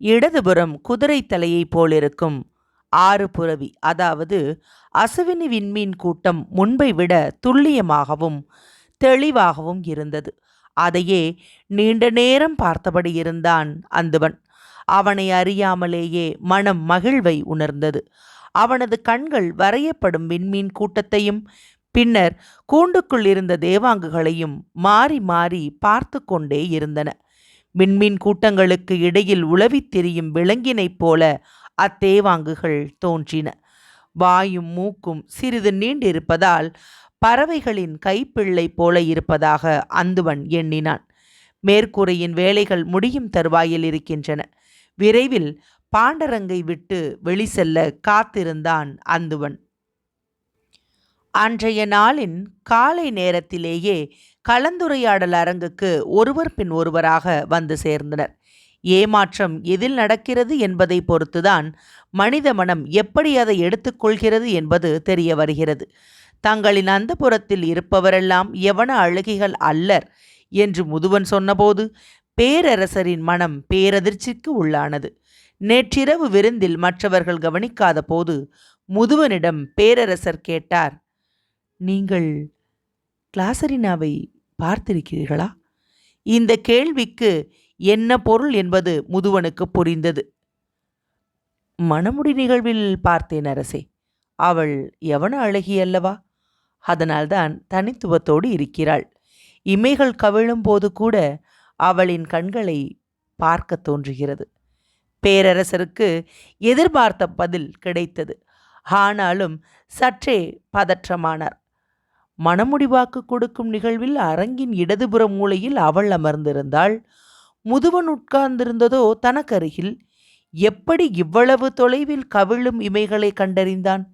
இடதுபுறம் குதிரை தலையைப் போலிருக்கும். ஆறு புறவி அதாவது அசுவினி விண்மீன் கூட்டம் முன்பை விட துல்லியமாகவும் தெளிவாகவும் இருந்தது. அதையே நீண்ட நேரம் பார்த்தபடி இருந்தான் அந்துவன். அவனை அறியாமலேயே மனம் மகிழ்வை உணர்ந்தது. அவனது கண்கள் வரையப்படும் விண்மீன் கூட்டத்தையும் பின்னர் கூண்டுக்குள் இருந்த தேவாங்குகளையும் மாறி மாறி பார்த்து கொண்டே இருந்தன. விண்மீன் கூட்டங்களுக்கு இடையில் உளவித் திரியும் விலங்கினைப் போல அத்தேவாங்குகள் தோன்றின. வாயும் மூக்கும் சிறிது நீண்டிருப்பதால் பறவைகளின் கைப்பிள்ளை போல இருப்பதாக அந்துவன் எண்ணினான். மேற்கூரையின் வேலைகள் முடியும் தருவாயில் இருக்கின்றன. விரைவில் பாண்டரங்கை விட்டு வெளி செல்ல காத்திருந்தான் அந்துவன். அன்றைய நாளின் காலை நேரத்திலேயே கலந்துரையாடல் அரங்குக்கு ஒருவர் பின் ஒருவராக வந்து சேர்ந்தனர். ஏமாற்றம் எதில் நடக்கிறது என்பதை பொறுத்துதான் மனித மனம் எப்படி அதை எடுத்துக்கொள்கிறது என்பது தெரிய வருகிறது. தங்களின் அந்த புறத்தில் இருப்பவரெல்லாம் எவன அழுகிகள் அல்லர் என்று முதுவன் சொன்னபோது பேரரசரின் மனம் பேரதிர்ச்சிக்கு உள்ளானது. நேற்றிரவு விருந்தில் மற்றவர்கள் கவனிக்காத போது முதுவனிடம் பேரரசர் கேட்டார் நீங்கள் கிளாசரினாவை பார்த்திருக்கிறீர்களா? இந்த கேள்விக்கு என்ன பொருள் என்பது முதுவனுக்கு புரிந்தது. மணமுடி நிகழ்வில் பார்த்தேன் அரசே அவள் எவன அழகி அல்லவா அதனால்தான் தனித்துவத்தோடு இருக்கிறாள். இமைகள் கவிழும் போது கூட அவளின் கண்களை பார்க்க தோன்றுகிறது. பேரரசருக்கு எதிர்பார்த்த பதில் கிடைத்தது. ஆனாலும் சற்றே பதற்றமானார். மணமுடிவாக்கு கொடுக்கும் நிகழ்வில் அரங்கின் இடதுபுற மூலையில் அவள் அமர்ந்திருந்தாள். முதுவன் உட்கார்ந்திருந்ததோ தனக்கருகில். எப்படி இவ்வளவு தொலைவில் கவிழும் இமைகளை கண்டறிந்தான்?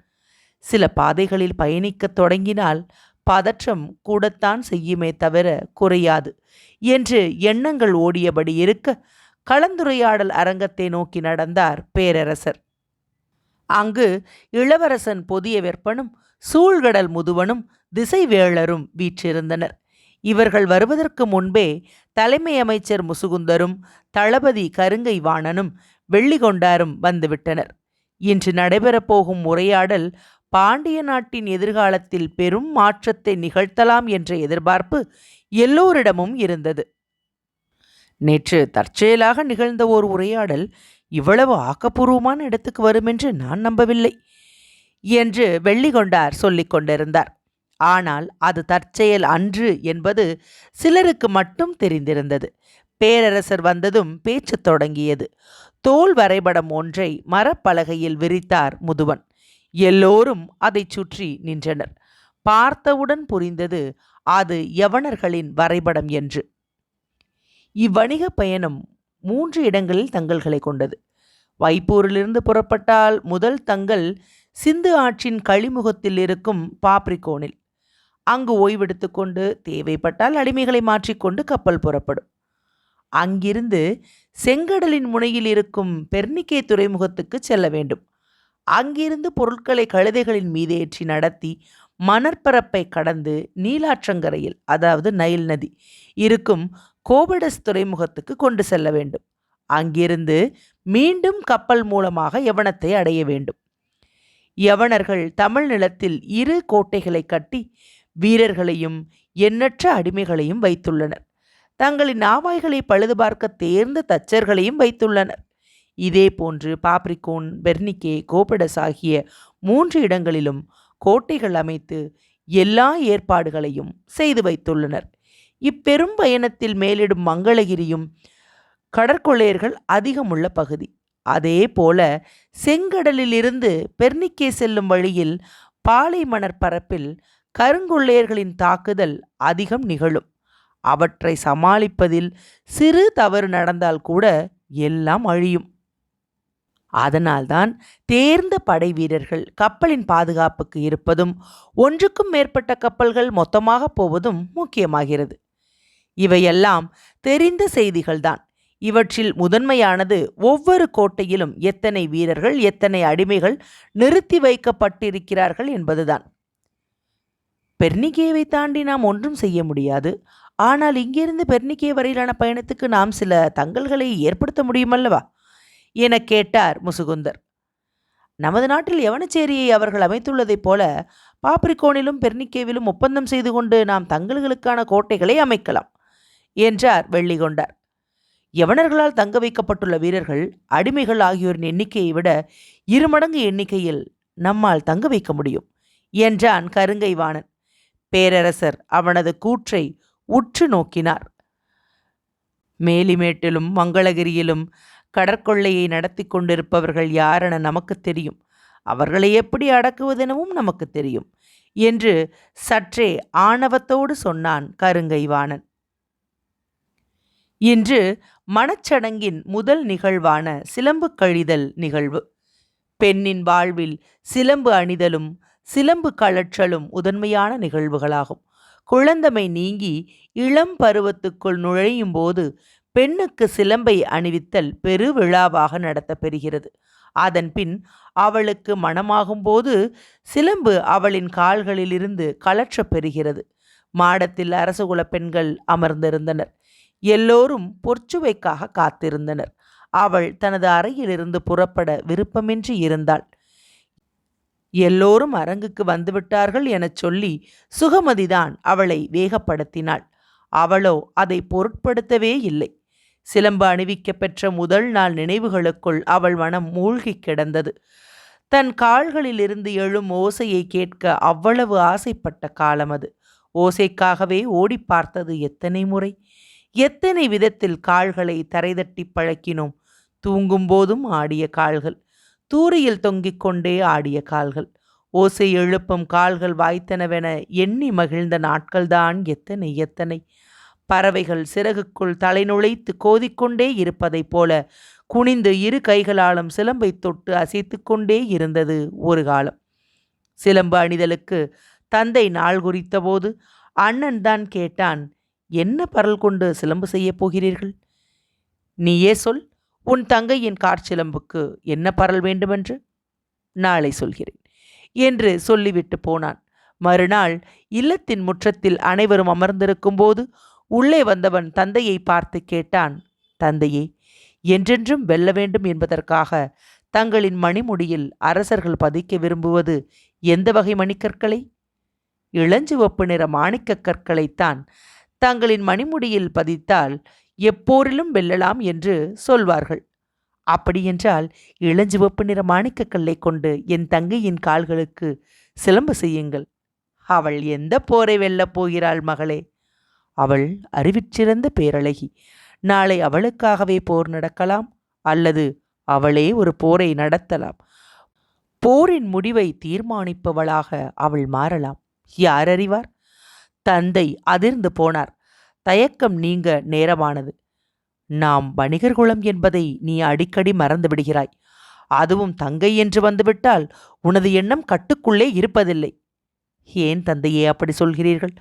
சில பாதைகளில் பயணிக்கத் தொடங்கினால் பதற்றம் கூடத்தான் செய்யுமே தவிர குறையாது என்று எண்ணங்கள் ஓடியபடி இருக்க கலந்துரையாடல் அரங்கத்தை நோக்கி நடந்தார் பேரரசர். அங்கு இளவரசன் பொதிய வெப்பனும் சூழ்கடல் முதுவனும் திசைவேளரும் வீற்றிருந்தனர். இவர்கள் வருவதற்கு முன்பே தலைமை அமைச்சர் முசுகுந்தரும் தளபதி கருங்கை வாணனும் வெள்ளிகொண்டாரும் வந்துவிட்டனர். இன்று நடைபெறப்போகும் உரையாடல் பாண்டிய நாட்டின் எதிர்காலத்தில் பெரும் மாற்றத்தை நிகழ்த்தலாம் என்ற எதிர்பார்ப்பு எல்லோரிடமும் இருந்தது. நேற்று தற்செயலாக நிகழ்ந்த ஓர் உரையாடல் இவ்வளவு ஆக்கப்பூர்வமான இடத்துக்கு வருமென்று நான் நம்பவில்லை என்று வெள்ளிகொண்டார் சொல்லிக் கொண்டிருந்தார். ஆனால் அது தற்செயல் அன்று என்பது சிலருக்கு மட்டும் தெரிந்திருந்தது. பேரரசர் வந்ததும் பேச்சு தொடங்கியது. தோல் வரைபடம் ஒன்றை மரப்பலகையில் விரித்தார் முதுவன். எல்லோரும் அதைச் சுற்றி நின்றனர். பார்த்தவுடன் புரிந்தது அது யவனர்களின் வரைபடம் என்று. இவ்வணிக பயணம் மூன்று இடங்களில் தங்கல்களை கொண்டது. வைப்பூரிலிருந்து புறப்பட்டால் முதல் தங்கள் சிந்து ஆற்றின் கழிமுகத்தில் இருக்கும் பாப்ரிகோனில். அங்கு ஓய்வெடுத்து கொண்டு தேவைப்பட்டால் அடிமைகளை மாற்றிக்கொண்டு கப்பல் புறப்படும். அங்கிருந்து செங்கடலின் முனையில் இருக்கும் பெர்னிக்கே துறைமுகத்துக்கு செல்ல வேண்டும். அங்கிருந்து பொருட்களை கழுதைகளின் மீது ஏற்றி நடத்தி மணற்பரப்பை கடந்து நீலாற்றங்கரையில் அதாவது நைல் நதி இருக்கும் கோபடஸ் துறைமுகத்துக்கு கொண்டு செல்ல வேண்டும். அங்கிருந்து மீண்டும் கப்பல் மூலமாக யவனத்தை அடைய வேண்டும். யவனர்கள் தமிழ் நிலத்தில் இரு கோட்டைகளை கட்டி வீரர்களையும் எண்ணற்ற அடிமைகளையும் வைத்துள்ளனர். தங்களின் நாவாய்களை பழுது பார்க்க தேர்ந்த தச்சர்களையும் வைத்துள்ளனர். இதே போன்று பாப்ரிகோன் பெர்னிக்கே கோபடஸ் ஆகிய மூன்று இடங்களிலும் கோட்டைகள் அமைத்து எல்லா ஏற்பாடுகளையும் செய்து வைத்துள்ளனர். இப்பெரும் பயணத்தில் மேலிடும் மங்களகிரியும் கடற்கொள்ளையர்கள் அதிகமுள்ள பகுதி. அதே போல செங்கடலிலிருந்து பெர்னிக்கே செல்லும் வழியில் பாலைமணற் பரப்பில் கருங்கொள்ளையர்களின் தாக்குதல் அதிகம் நிகழும். அவற்றை சமாளிப்பதில் சிறு தவறு நடந்தால் கூட எல்லாம் அழியும். அதனால்தான் தேர்ந்த படை வீரர்கள் கப்பலின் பாதுகாப்புக்கு இருப்பதும் ஒன்றுக்கும் மேற்பட்ட கப்பல்கள் மொத்தமாக போவதும் முக்கியமாகிறது. இவையெல்லாம் தெரிந்த செய்திகள்தான். இவற்றில் முதன்மையானது ஒவ்வொரு கோட்டையிலும் எத்தனை வீரர்கள் எத்தனை அடிமைகள் நிறுத்தி வைக்கப்பட்டிருக்கிறார்கள் என்பதுதான். பெர்னிகேவை தாண்டி நாம் ஒன்றும் செய்ய முடியாது. ஆனால் இங்கிருந்து பெர்னிகே வரையிலான பயணத்துக்கு நாம் சில தங்கல்களை ஏற்படுத்த முடியுமல்லவா? என கேட்டார் முசுகுந்தர். நமது நாட்டில் யவனச்சேரியை அவர்கள் அமைத்துள்ளதைப் போல பாப்ரிகோனிலும் பெர்னிக்கேவிலும் ஒப்பந்தம் செய்து கொண்டு நாம் தங்கல்களுக்கான கோட்டைகளை அமைக்கலாம் என்றார் வெள்ளிகொண்டார். யவனர்களால் தங்க வைக்கப்பட்டுள்ள வீரர்கள் அடிமைகள் ஆகியோரின் எண்ணிக்கையை விட இருமடங்கு எண்ணிக்கையில் நம்மால் தங்க வைக்க முடியும் என்றான் கருங்கை வாணன் பேரரசர் அவனது கூற்றை உற்று நோக்கினார். மேலிமேட்டிலும் மங்களகிரியிலும் கடற்கொள்ளையை நடத்தி கொண்டிருப்பவர்கள் யாரென நமக்கு தெரியும். அவர்களை எப்படி அடக்குவதெனவும் நமக்கு தெரியும் என்று சற்றே ஆணவத்தோடு சொன்னான் கருங்கைவாணன். இன்று மணச்சடங்கின் முதல் நிகழ்வான சிலம்பு கழிதல் நிகழ்வு. பெண்ணின் வாழ்வில் சிலம்பு அணிதலும் சிலம்பு கழற்றலும் முதன்மையான நிகழ்வுகளாகும். குழந்தமை நீங்கி இளம் பருவத்துக்குள் நுழையும் போது பெண்ணுக்கு சிலம்பை அணிவித்தல் பெருவிழாவாக நடத்தப்பெறுகிறது. அதன்பின் அவளுக்கு மணமாகும்போது சிலம்பு அவளின் கால்களிலிருந்து கலற்றப்பெறுகிறது மாடத்தில் அரசகுல பெண்கள் அமர்ந்திருந்தனர். எல்லோரும் பொற்சுவைக்காக காத்திருந்தனர். அவள் தனது அறையிலிருந்து புறப்பட விருப்பமின்றி இருந்தாள். எல்லோரும் அரங்குக்கு வந்துவிட்டார்கள் எனச் சொல்லி சுகமதிதான் அவளை வேகப்படுத்தினாள். அவளோ அதை பொருட்படுத்தவே இல்லை. சிலம்பு அணிவிக்கப் பெற்ற முதல் நாள் நினைவுகளுக்குள் அவள் மனம் மூழ்கிக் கிடந்தது. தன் கால்களிலிருந்து எழும் ஓசையை கேட்க அவ்வளவு ஆசைப்பட்ட காலம் அது. ஓசைக்காகவே ஓடி பார்த்தது எத்தனை முறை? எத்தனை விதத்தில் கால்களை தரைதட்டி பழக்கினோம்? தூங்கும்போதும் ஆடிய கால்கள். தூரியில் தொங்கிக் கொண்டே ஆடிய கால்கள். ஓசை எழுப்பும் கால்கள் வாய்த்தனவென எண்ணி மகிழ்ந்த நாட்கள்தான் எத்தனை எத்தனை. பறவைகள் சிறகுக்குள் தலை நுழைத்து கோதிக்கொண்டே இருப்பதைப் போல குனிந்து இரு கைகளாலும் சிலம்பை தொட்டு அசைத்து கொண்டே இருந்தது ஒரு காலம். சிலம்பு அணிதலுக்கு தந்தை நாள் குறித்தபோது அண்ணன் தான் கேட்டான் என்ன பரல் கொண்டு சிலம்பு செய்யப் போகிறீர்கள்? நீயே சொல். உன் தங்கையின் காற்சிலம்புக்கு என்ன பரல் வேண்டுமென்று? நாளை சொல்கிறேன் என்று சொல்லிவிட்டு போனான். மறுநாள் இல்லத்தின் முற்றத்தில் அனைவரும் அமர்ந்திருக்கும் போது உள்ளே வந்தவன் தந்தையை பார்த்து கேட்டான் தந்தையே என்றென்றும் வெல்ல வேண்டும் என்பதற்காக தங்களின் மணிமுடியில் அரசர்கள் பதிக்க விரும்புவது எந்த வகை மணிக்கற்களை? இளஞ்சிவப்பு நிற மாணிக்கக் கற்களைத்தான் தங்களின் மணிமுடியில் பதித்தால் எப்போரிலும் வெல்லலாம் என்று சொல்வார்கள். அப்படியென்றால் இளஞ்சிவப்பு நிற மாணிக்கக்கல்லை கொண்டு என் தங்கையின் கால்களுக்கு சிலம்பு செய்யுங்கள். அவள் எந்த போரை வெல்லப் போகிறாள் மகளே? அவள் அறிவிச்சிறந்த பேரழகி. நாளை அவளுக்காகவே போர் நடக்கலாம் அல்லது அவளே ஒரு போரை நடத்தலாம். போரின் முடிவை தீர்மானிப்பவளாக அவள் மாறலாம். யார் அறிவார்? தந்தை அதிர்ந்து போனார். தயக்கம் நீங்க நேரமானது. நாம் வணிகர் குலம் என்பதை நீ அடிக்கடி மறந்து விடுகிறாய் அதுவும் தங்கை என்று வந்துவிட்டால் உனது எண்ணம் கட்டுக்குள்ளே இருப்பதில்லை. ஏன் தந்தையே அப்படி சொல்கிறீர்கள்?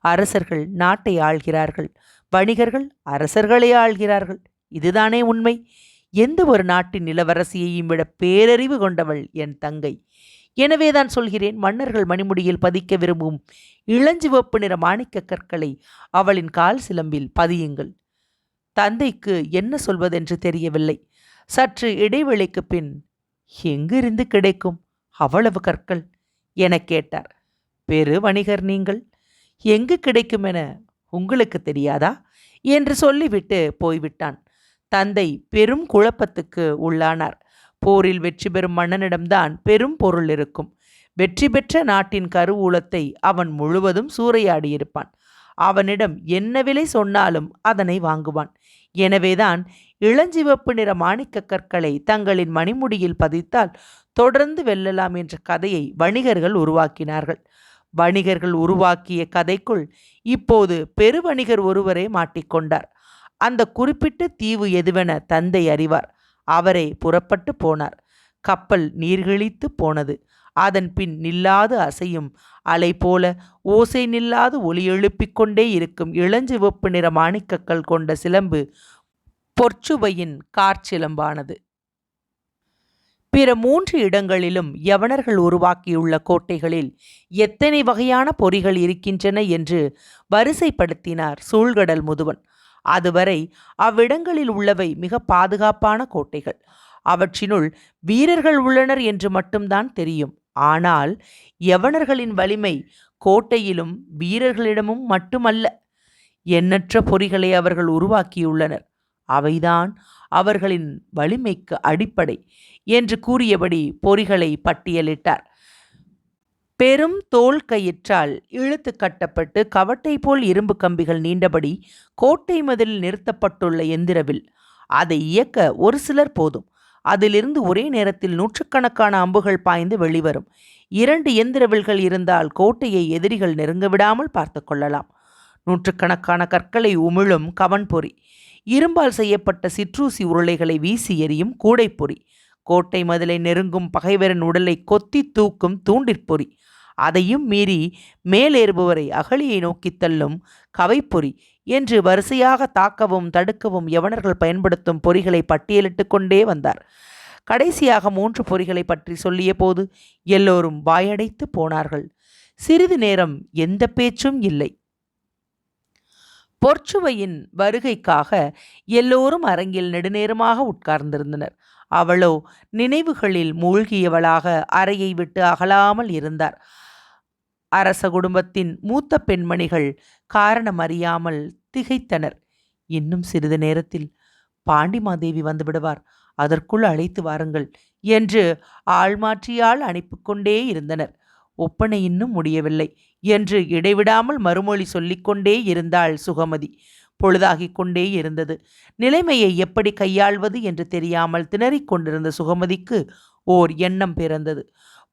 அரசர்கள் நாட்டை ஆள்கிறார்கள். வணிகர்கள் அரசர்களே ஆள்கிறார்கள். இதுதானே உண்மை? எந்த ஒரு நாட்டின் இளவரசியையும் விட பேரறிவு கொண்டவள் என் தங்கை. எனவேதான் சொல்கிறேன் மன்னர்கள் மணிமுடியில் பதிக்க விரும்பும் இளஞ்சிவப்பு நிற மாணிக்க கற்களை அவளின் கால் சிலம்பில் பதியுங்கள். தந்தைக்கு என்ன சொல்வதென்று தெரியவில்லை. சற்று இடைவெளிக்கு பின் எங்கிருந்து கிடைக்கும் அவ்வளவு கற்கள்? எனக் கேட்டார். பெரு வணிகர் நீங்கள். எங்கு கிடைக்கும் என உங்களுக்கு தெரியாதா? என்று சொல்லிவிட்டு போய்விட்டான். தந்தை பெரும் குழப்பத்துக்கு உள்ளானார். போரில் வெற்றி பெறும் மன்னனிடம்தான் பெரும் பொருள் இருக்கும். வெற்றி பெற்ற நாட்டின் கருவூலத்தை அவன் முழுவதும் சூறையாடியிருப்பான். அவனிடம் என்ன விலை சொன்னாலும் அதனை வாங்குவான். எனவேதான் இளஞ்சிவப்பு நிற மாணிக்க கற்களை தங்களின் மணிமுடியில் பதித்தால் தொடர்ந்து வெல்லலாம் என்ற கதையை வணிகர்கள் உருவாக்கினார்கள். வணிகர்கள் உருவாக்கிய கதைக்குள் இப்போது பெருவணிகர் ஒருவரே மாட்டிக்கொண்டார். அந்த குறிப்பிட்ட தீவு எதுவென தந்தை அறிவார். அவரே புறப்பட்டு போனார். கப்பல் நீர்கிழித்து போனது. அதன் பின் நில்லாது அசையும். அலை போல ஓசை நில்லாது ஒலி எழுப்பிக் கொண்டே இருக்கும் இளஞ்சிவப்பு நிற மாணிக்கக்கல் கொண்ட சிலம்பு பொற்சுவையின் கார்ச்சிலம்பானது பிற மூன்று இடங்களிலும் யவனர்கள் உருவாக்கியுள்ள கோட்டைகளில் எத்தனை வகையான பொறிகள் இருக்கின்றன என்று வரிசைப்படுத்தினார் சூழ்கடல் முதுவன். அதுவரை அவ்விடங்களில் உள்ளவை மிக பாதுகாப்பான கோட்டைகள். அவற்றினுள் வீரர்கள் உள்ளனர் என்று மட்டும்தான் தெரியும். ஆனால் யவனர்களின் வலிமை கோட்டையிலும் வீரர்களிடமும் மட்டுமல்ல. எண்ணற்ற பொறிகளை அவர்கள் உருவாக்கியுள்ளனர். அவைதான் அவர்களின் வலிமைக்கு அடிப்படை என்று கூறியபடி பொறிகளை பட்டியலிட்டார். பெரும் தோல் கயிற்றால் இழுத்து கட்டப்பட்டு கவட்டை போல் இரும்பு கம்பிகள் நீண்டபடி கோட்டை மதிலில் நிறுத்தப்பட்டுள்ள எந்திரவில் அதை இயக்க ஒரு சிலர் போதும். அதிலிருந்து ஒரே நேரத்தில் நூற்றுக்கணக்கான அம்புகள் பாய்ந்து வெளிவரும். இரண்டு எந்திரவில்கள் இருந்தால் கோட்டையை எதிரிகள் நெருங்க விடாமல் பார்த்து கொள்ளலாம். நூற்றுக்கணக்கான கற்களை உமிழும் கவன்பொறி இரும்பால் செய்யப்பட்ட சிற்றூசி உருளைகளை வீசி எறியும் கூடைப்பொறி. கோட்டை மதிலை நெருங்கும் பகைவரின் உடலை கொத்தி தூக்கும் தூண்டிற்பொறி. அதையும் மீறி மேலேறுபவரை அகழியை நோக்கித் தள்ளும் கவைப்பொறி என்று வரிசையாக தாக்கவும் தடுக்கவும் யவனர்கள் பயன்படுத்தும் பொறிகளை பட்டியலிட்டு கொண்டே வந்தார். கடைசியாக மூன்று பொறிகளை பற்றி சொல்லிய போது எல்லோரும் வாயடைத்து போனார்கள். சிறிது நேரம் எந்த பேச்சும் இல்லை. பொற்சுவையின் வருகைக்காக எல்லோரும் அரங்கில் நெடுநேரமாக உட்கார்ந்திருந்தனர். அவளோ நினைவுகளில் மூழ்கியவளாக அறையை விட்டு அகலாமல் இருந்தார். அரச குடும்பத்தின் மூத்த பெண்மணிகள் காரணம் அறியாமல் திகைத்தனர். இன்னும் சிறிது நேரத்தில் பாண்டிமாதேவி வந்துவிடுவார் அதற்குள் அழைத்து வாருங்கள் என்று ஆள்மாற்றியால் அனுப்பிக்கொண்டே இருந்தனர். ஒப்பனை இன்னும் முடியவில்லை என்று இடைவிடாமல் மறுமொழி சொல்லிக்கொண்டே இருந்தாள் சுகமதி. பொழுதாகிக் கொண்டே இருந்தது. நிலைமையை எப்படி கையாள்வது என்று தெரியாமல் திணறிக் கொண்டிருந்த சுகமதிக்கு ஓர் எண்ணம் பிறந்தது.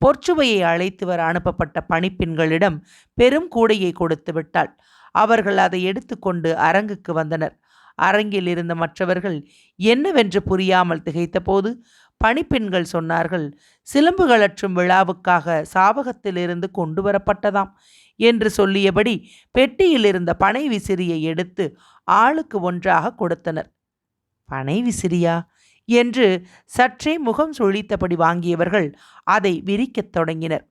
பொற்சுவையை அழைத்து வர அனுப்பப்பட்ட பணிப்பெண்களிடம் பெரும் கூடையை கொடுத்து விட்டாள். அவர்கள் அதை எடுத்துக்கொண்டு அரங்குக்கு வந்தனர். அரங்கில் இருந்த மற்றவர்கள் என்னவென்று புரியாமல் திகைத்தபோது பணிப்பெண்கள் சொன்னார்கள் சிலம்புகளற்றும் விழாவுக்காக சாவகத்திலிருந்து கொண்டு வரப்பட்டதாம் என்று சொல்லியபடி பெட்டியில் இருந்த பனை விசிறியை எடுத்து ஆளுக்கு ஒன்றாக கொடுத்தனர். பனை விசிறியா? என்று சற்றே முகம் சுழித்தபடி வாங்கியவர்கள் அதை விரிக்கத் தொடங்கினர்.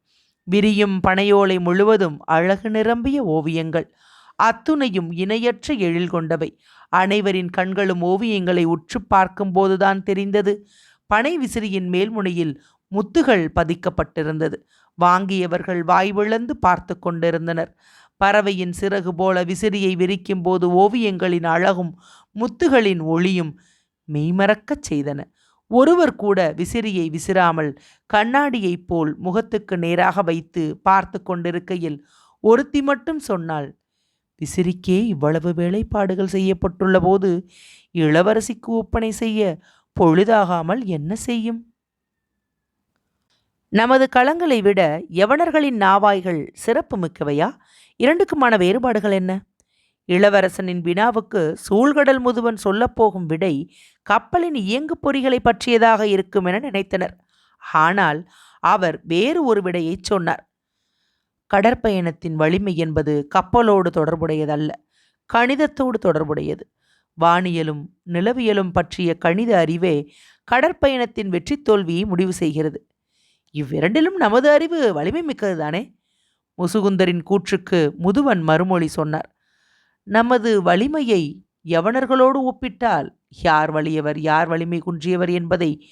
விரியும் பனையோலை முழுவதும் அழகு நிரம்பிய ஓவியங்கள். அத்துணையும் இணையற்ற எழில் கொண்டவை. அனைவரின் கண்களும் ஓவியங்களை உற்று பார்க்கும்போதுதான் தெரிந்தது. பனை விசிறியின் மேல்முனையில் முத்துகள் பதிக்கப்பட்டிருந்தது. வாங்கியவர்கள் வாய்விழந்து பார்த்து கொண்டிருந்தனர். பறவையின் சிறகு போல விசிறியை விரிக்கும் போது ஓவியங்களின் அழகும் முத்துகளின் ஒளியும் மெய்மறக்கச் செய்தன. ஒருவர் கூட விசிறியை விசிறாமல் கண்ணாடியைப் போல் முகத்துக்கு நேராக வைத்து பார்த்து கொண்டிருக்கையில் ஒருத்தி மட்டும் சொன்னாள் விசிறிக்கே இவ்வளவு வேலைப்பாடுகள் செய்யப்பட்டுள்ள போது இளவரசிக்கு ஒப்பனை செய்ய பொழுதாகாமல் என்ன செய்யும்? நமது களங்களை விட யவனர்களின் நாவாய்கள் சிறப்பு மிக்கவையா? இரண்டுக்குமான வேறுபாடுகள் என்ன? இளவரசனின் வினாவுக்கு சூழ்கடல் முதுவன் சொல்லப்போகும் விடை கப்பலின் இயங்கு பொறிகளை பற்றியதாக இருக்கும் என நினைத்தனர். ஆனால் அவர் வேறு ஒரு விடையை சொன்னார். கடற்பயணத்தின் வலிமை என்பது கப்பலோடு தொடர்புடையதல்ல கணிதத்தோடு தொடர்புடையது. வானியலும் நிலவியலும் பற்றிய கணித அறிவே கடற்பயணத்தின் வெற்றி தோல்வியை முடிவு செய்கிறது. இவ்விரண்டிலும் நமது அறிவு வலிமை மிக்கது தானே முசுகுந்தரின் கூற்றுக்கு முதுவன் மறுமொழி சொன்னார். நமது வலிமையை யவனர்களோடு ஒப்பிட்டால் யார் வலியவர் யார் வலிமை குன்றியவர் என்பதை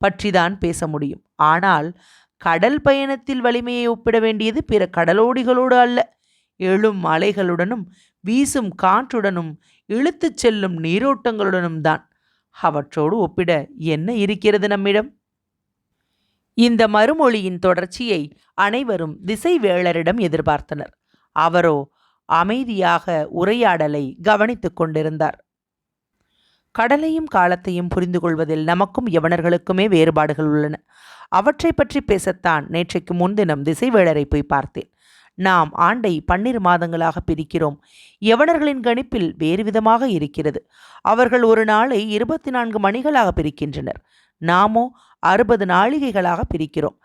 பற்றிதான் பேச முடியும். ஆனால் கடல் பயணத்தில் வலிமையை ஒப்பிட வேண்டியது பிற கடலோடிகளோடு அல்ல. எழும் அலைகளுடனும் வீசும் காற்றுடனும் இழுத்துச் செல்லும் நீரோட்டங்களுடனும் தான். அவற்றோடு ஒப்பிட என்ன இருக்கிறது நம்மிடம்? இந்த மறுமொழியின் தொடர்ச்சியை அனைவரும் திசைவேளரிடம் எதிர்பார்த்தனர். அவரோ அமைதியாக உரையாடலை கவனித்துக் கொண்டிருந்தார். கடலையும் காலத்தையும் புரிந்து கொள்வதில் நமக்கும் யவனர்களுக்குமே வேறுபாடுகள் உள்ளன. அவற்றை பற்றி பேசத்தான் நேற்றைக்கு முன்தினம் திசைவேளரை போய் பார்த்தேன். நாம் ஆண்டை பன்னிரு மாதங்களாக பிரிக்கிறோம். யவனர்களின் கணிப்பில் வேறு விதமாக இருக்கிறது. அவர்கள் ஒரு நாளை இருபத்தி நான்கு மணிகளாக பிரிக்கின்றனர். நாமோ அறுபது நாழிகைகளாக பிரிக்கிறோம்.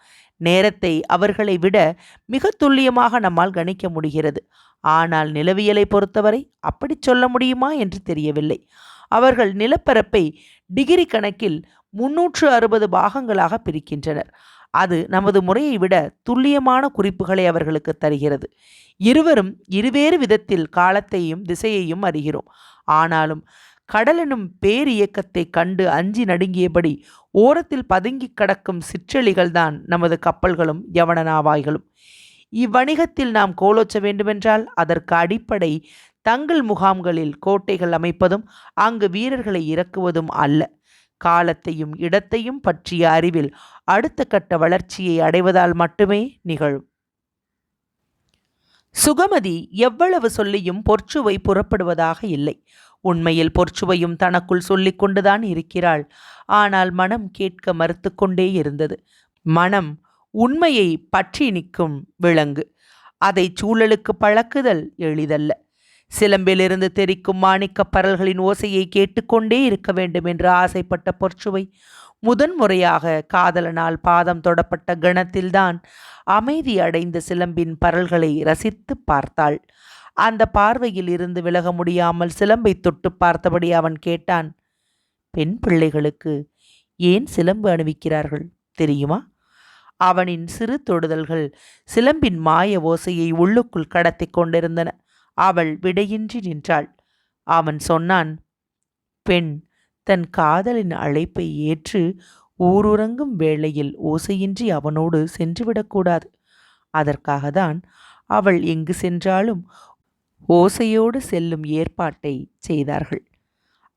நேரத்தை அவர்களை விட மிக துல்லியமாக நம்மால் கணிக்க முடிகிறது. ஆனால் நிலவியலை பொறுத்தவரை அப்படி சொல்ல முடியுமா என்று தெரியவில்லை. அவர்கள் நிலப்பரப்பை டிகிரி கணக்கில் முன்னூற்று அறுபது பாகங்களாக பிரிக்கின்றனர். அது நமது முறையை விட துல்லியமான குறிப்புகளை அவர்களுக்கு தருகிறது. இருவரும் இருவேறு விதத்தில் காலத்தையும் திசையையும் அறிகிறோம். ஆனாலும் கடலெனும் பேரியக்கத்தை கண்டு அஞ்சி நடுங்கியபடி ஓரத்தில் பதுங்கிக் கடக்கும் சிற்றெளிகள்தான் நமது கப்பல்களும் யவனநாவாய்களும் இவ்வணிகத்தில் நாம் கோலோச்ச வேண்டுமென்றால் அதற்கு அடிப்படை தங்கள் முகாம்களில் கோட்டைகள் அமைப்பதும் அங்கு வீரர்களை இறக்குவதும் அல்ல. காலத்தையும் இடத்தையும் பற்றிய அறிவில் அடுத்த கட்ட வளர்ச்சியை அடைவதால் மட்டுமே நிகழும். சுகமதி எவ்வளவு சொல்லியும் பொற்சுவை புறப்படுவதாக இல்லை. உண்மையில் பொற்சுவையும் தனக்குள் சொல்லிக் கொண்டுதான் இருக்கிறாள். ஆனால் மனம் கேட்க மறுத்து கொண்டே இருந்தது. மனம் உண்மையை பற்றி நிற்கும் விலங்கு. அதை சூழலுக்கு பழக்குதல் எளிதல்ல. சிலம்பிலிருந்து தெரிக்கும் மாணிக்கப் பரல்களின் ஓசையை கேட்டுக்கொண்டே இருக்க வேண்டும் என்று ஆசைப்பட்ட பொற்சுவை முதன்முறையாக காதலனால் பாதம் தொடப்பட்ட கணத்தில்தான் அமைதி அடைந்த சிலம்பின் பரல்களை ரசித்து பார்த்தாள். அந்த பார்வையில் இருந்து விலக முடியாமல் சிலம்பை தொட்டு பார்த்தபடி அவன் கேட்டான் பெண் பிள்ளைகளுக்கு ஏன் சிலம்பு அணிவிக்கிறார்கள் தெரியுமா? அவனின் சிறு தொடுதல்கள் சிலம்பின் மாய ஓசையை உள்ளுக்குள் கடத்தி கொண்டிருந்தன. அவள் விடையின்றி நின்றாள். அவன் சொன்னான் பெண் தன் காதலின் அழைப்பை ஏற்று ஊருறங்கும் வேளையில் ஓசையின்றி அவனோடு சென்றுவிடக்கூடாது அதற்காகத்தான் அவள் எங்கு சென்றாலும் ஓசையோடு செல்லும் ஏற்பாட்டை செய்தார்கள்.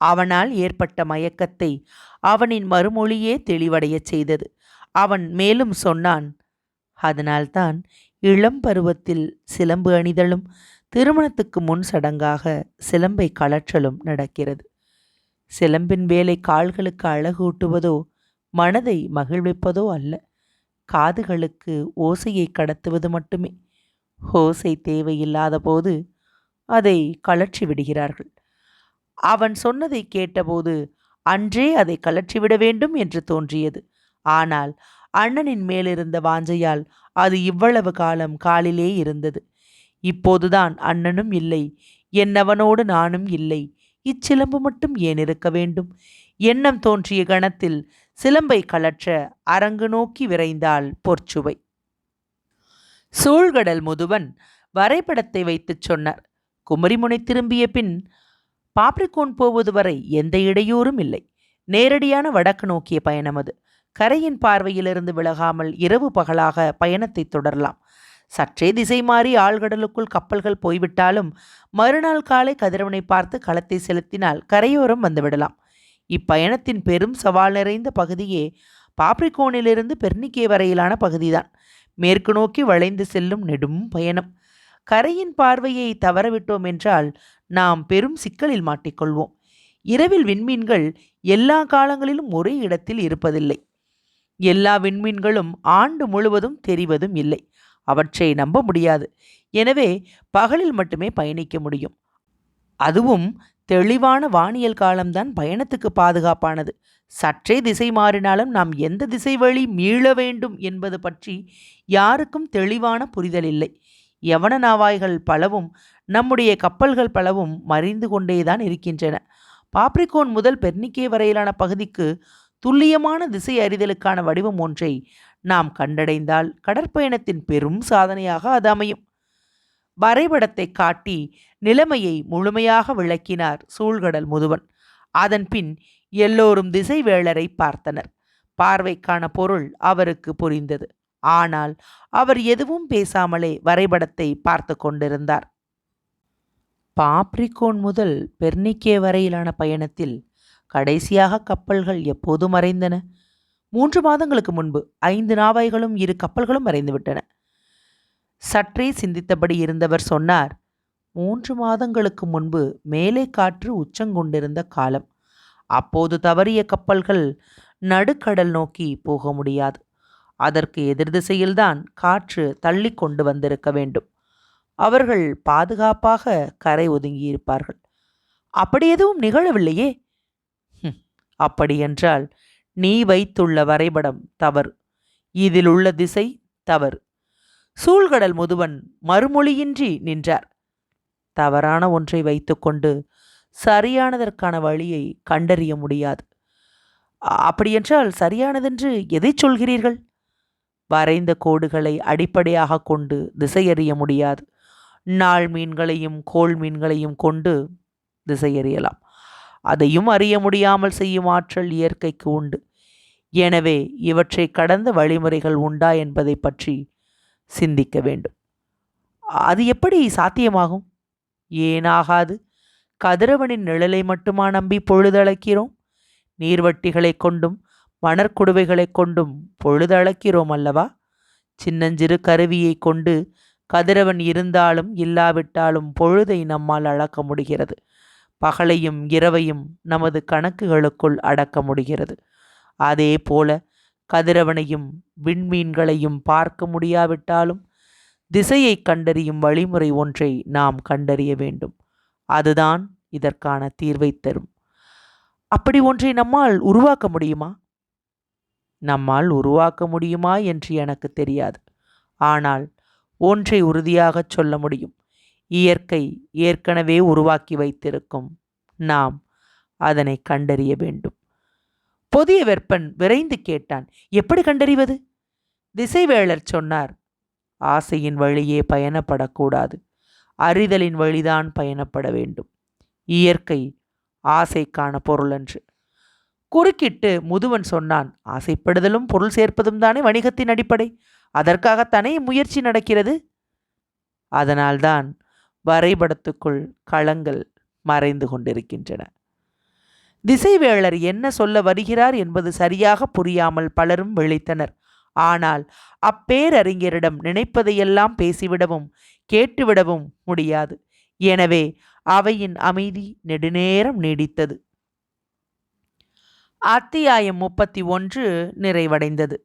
அவனால் ஏற்பட்ட மயக்கத்தை அவனின் மறுமொழியே தெளிவடையச் செய்தது. அவன் மேலும் சொன்னான் அதனால்தான் இளம் பருவத்தில் சிலம்பு அணிதலும் திருமணத்துக்கு முன் சடங்காக சிலம்பை கலற்றலும் நடக்கிறது. சிலம்பின் வேலை கால்களுக்கு அழகூட்டுவதோ மனதை மகிழ்விப்பதோ அல்ல. காதுகளுக்கு ஓசையை கடத்துவது மட்டுமே. ஓசை தேவையில்லாத போது அதை கலற்றி விடுகிறார்கள். அவன் சொன்னதை கேட்டபோது அன்றே அதை கலற்றிவிட வேண்டும் என்று தோன்றியது. ஆனால் அண்ணனின் மேலிருந்த வாஞ்சையால் அது இவ்வளவு காலம் காலிலே இருந்தது. இப்போதுதான் அண்ணனும் இல்லை என்னவனோடு நானும் இல்லை. இச்சிலம்பு மட்டும் ஏன் இருக்க வேண்டும்? எண்ணம் தோன்றிய கணத்தில் சிலம்பை கலற்ற அரங்கு நோக்கி விரைந்தாள் பொற்சுவை. சூழ்கடல் முதுவன் வரைபடத்தை வைத்துச் சொன்னார். குமரிமுனை திரும்பிய பின் பாப்ரிகோன் போவது வரை எந்த இடையூறும் இல்லை. நேரடியான வடக்கு நோக்கிய பயணம் அது. கரையின் பார்வையிலிருந்து விலகாமல் இரவு பகலாக பயணத்தை தொடரலாம். சற்றே திசை மாறி ஆழ்கடலுக்குள் கப்பல்கள் போய்விட்டாலும் மறுநாள் காலை கதிரவனை பார்த்து களத்தை செலுத்தினால் கரையோரம் வந்துவிடலாம். இப்பயணத்தின் பெரும் சவால் நிறைந்த பகுதியே பாப்ரிகோனிலிருந்து பெர்னிக்கே வரையிலான பகுதிதான். மேற்கு நோக்கி வளைந்து செல்லும் நெடும் பயணம். கரையின் பார்வையை தவறவிட்டோம் என்றால் நாம் பெரும் சிக்கலில் மாட்டிக்கொள்வோம். இரவில் விண்மீன்கள் எல்லா காலங்களிலும் ஒரே இடத்தில் இருப்பதில்லை. எல்லா விண்மீன்களும் ஆண்டு முழுவதும் தெரிவதும் இல்லை. அவற்றை நம்ப முடியாது. எனவே பகலில் மட்டுமே பயணிக்க முடியும். அதுவும் தெளிவான வானியல் காலம்தான் பயணத்துக்கு பாதுகாப்பானது. சற்றே திசை மாறினாலும் நாம் எந்த திசை வழி மீள வேண்டும் என்பது பற்றி யாருக்கும் தெளிவான புரிதல் இல்லை. யவன நாவாய்கள் பலவும் நம்முடைய கப்பல்கள் பலவும் மறைந்து கொண்டேதான் இருக்கின்றன. பாப்ரிகோன் முதல் பெர்னிக்கே வரையிலான பகுதிக்கு துல்லியமான திசை அறிதலுக்கான வடிவம் ஒன்றை நாம் கண்டடைந்தால் கடற்பயணத்தின் பெரும் சாதனையாக அது அமையும். வரைபடத்தை காட்டி நிலைமையை முழுமையாக விளக்கினார் சூழ்கடல் முதுவன். அதன்பின் எல்லோரும் திசை வேளரை பார்த்தனர். பார்வைக்கான பொருள் அவருக்கு புரிந்தது. ஆனால் அவர் எதுவும் பேசாமலே வரைபடத்தை பார்த்து கொண்டிருந்தார். பாப்ரிகோன் முதல் பெர்னிக்கே வரையிலான பயணத்தில் கடைசியாக கப்பல்கள் எப்போது மறைந்தன? மூன்று மாதங்களுக்கு முன்பு ஐந்து நாவாய்களும் இரு கப்பல்களும் மறைந்துவிட்டன சற்றே சிந்தித்தபடி இருந்தவர் சொன்னார் மூன்று மாதங்களுக்கு முன்பு மேலே காற்று உச்சங்கொண்டிருந்த காலம். அப்போது தவறிய கப்பல்கள் நடுக்கடல் நோக்கி போக முடியாது. அதற்கு எதிர் திசையில்தான் காற்று தள்ளி கொண்டு வந்திருக்க வேண்டும். அவர்கள் பாதுகாப்பாக கரை ஒதுங்கியிருப்பார்கள். அப்படி எதுவும் நிகழவில்லையே! அப்படியென்றால் நீ வைத்துள்ள வரைபடம் தவறு. இதில் உள்ள திசை தவறு. சூழ்கடல் முதுவன் மறுமொழியின்றி நின்றார். தவறான ஒன்றை வைத்துக்கொண்டு சரியானதற்கான வழியை கண்டறிய முடியாது. அப்படியென்றால் சரியானதென்று எதை சொல்கிறீர்கள்? வரைந்த கோடுகளை அடிப்படையாக கொண்டு திசையறிய முடியாது. நாள் மீன்களையும் கோள் மீன்களையும் கொண்டு திசையறியலாம். அதையும் அறிய முடியாமல் செய்யும் ஆற்றல் இயற்கைக்கு உண்டு. எனவே இவற்றை கடந்த வழிமுறைகள் உண்டா என்பதை பற்றி சிந்திக்க வேண்டும். அது எப்படி சாத்தியமாகும்? ஏனாகாது கதிரவனின் நிழலை மட்டுமா நம்பி பொழுதழைக்கிறோம்? நீர்வட்டிகளைக் கொண்டும் மணற்குடுவைகளைக் கொண்டும் பொழுதழைக்கிறோம் அல்லவா? சின்னஞ்சிறு கருவியை கொண்டு கதிரவன் இருந்தாலும் இல்லாவிட்டாலும் பொழுதை நம்மால் அளக்க முடிகிறது. பகலையும் இரவையும் நமது கணக்குகளுக்குள் அடக்க முடிகிறது. அதே போல கதிரவனையும் விண்மீன்களையும் பார்க்க முடியாவிட்டாலும் திசையை கண்டறியும் வழிமுறை ஒன்றை நாம் கண்டறிய வேண்டும். அதுதான் இதற்கான தீர்வை தரும். அப்படி ஒன்றை நம்மால் உருவாக்க முடியுமா? நம்மால் உருவாக்க முடியுமா என்று எனக்கு தெரியாது. ஆனால் ஒன்றை உறுதியாகச் சொல்ல முடியும். இயற்கை ஏற்கனவே உருவாக்கி வைத்திருக்கும் நாம் அதனை கண்டறிய வேண்டும். புதிய வெப்பன் விரைந்து கேட்டான் எப்படி கண்டறிவது? திசைவேளர் சொன்னார் ஆசையின் வழியே பயணப்படக்கூடாது. அறிதலின் வழிதான் பயணப்பட வேண்டும். இயற்கை ஆசைக்கான பொருளன்று. குறுக்கிட்டு முதுவன் சொன்னான் ஆசைப்படுதலும் பொருள் சேர்ப்பதும் தானே வணிகத்தின் அடிப்படை. அதற்காகத்தானே முயற்சி நடக்கிறது? அதனால்தான் வரைபடத்துக்குள் களங்கள் மறைந்து கொண்டிருக்கின்றன. திசைவேளர் என்ன சொல்ல வருகிறார் என்பது சரியாக புரியாமல் பலரும் விழித்தனர். ஆனால் அப்பேரறிஞரிடம் நினைப்பதையெல்லாம் பேசிவிடவும் கேட்டுவிடவும் முடியாது. எனவே அவையின் அமைதி நெடுநேரம் நீடித்தது. அத்தியாயம் முப்பத்தி ஒன்று நிறைவடைந்தது.